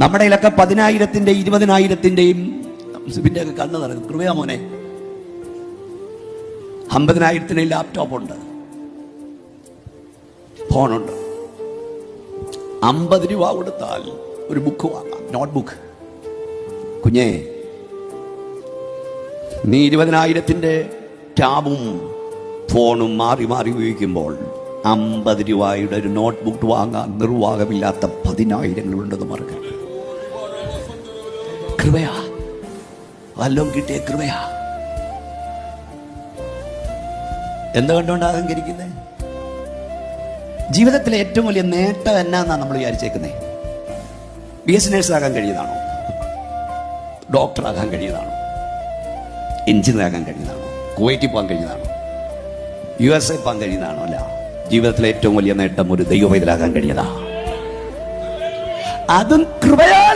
നമ്മുടെ ഇതിലൊക്കെ പതിനായിരത്തിന്റെ ഇരുപതിനായിരത്തിന്റെയും സിബിന്റെ ഒക്കെ കണ്ണ് നിറഞ്ഞു. കൃപയാ മോനെ. അമ്പതിനായിരത്തിന് ലാപ്ടോപ്പ് ഉണ്ട് ഫോണുണ്ട്. അമ്പത് രൂപ കൊടുത്താൽ ഒരു ബുക്ക് വാങ്ങാം. നോട്ട് ബുക്ക് കുഞ്ഞേ നീ ഇരുപതിനായിരത്തിന്റെ ടാബും ഫോണും മാറി മാറി ഉപയോഗിക്കുമ്പോൾ അമ്പത് രൂപയുടെ ഒരു നോട്ട് ബുക്ക് വാങ്ങാൻ നിർവാഹമില്ലാത്ത പതിനായിരങ്ങളുണ്ടെന്ന് മറക്കുക കൃപയാ. വല്ലതും കിട്ടിയ കൃപയാ. എന്ത് കണ്ടുകൊണ്ട് അഹങ്കരിക്കുന്നത് ജീവിതത്തിലെ ഏറ്റവും വലിയ നേട്ടം എന്നാന്നാണ് നമ്മൾ വിചാരിച്ചേക്കുന്നത് ബി എസ് നേഴ്സ് ആകാൻ കഴിയുന്നതാണോ? ഡോക്ടറാകാൻ കഴിയുന്നതാണോ? എഞ്ചിനീയർ ആകാൻ കഴിയുന്നതാണോ? കുവൈറ്റിൽ പോകാൻ കഴിയുന്നതാണോ? യു എസ് എ പോകാൻ കഴിയുന്നതാണോ? അല്ല. ജീവിതത്തിലെ ഏറ്റവും വലിയ നേട്ടം ഒരു ദൈവവൈതലാകാൻ കഴിയതാ അതും കൃപയാലാ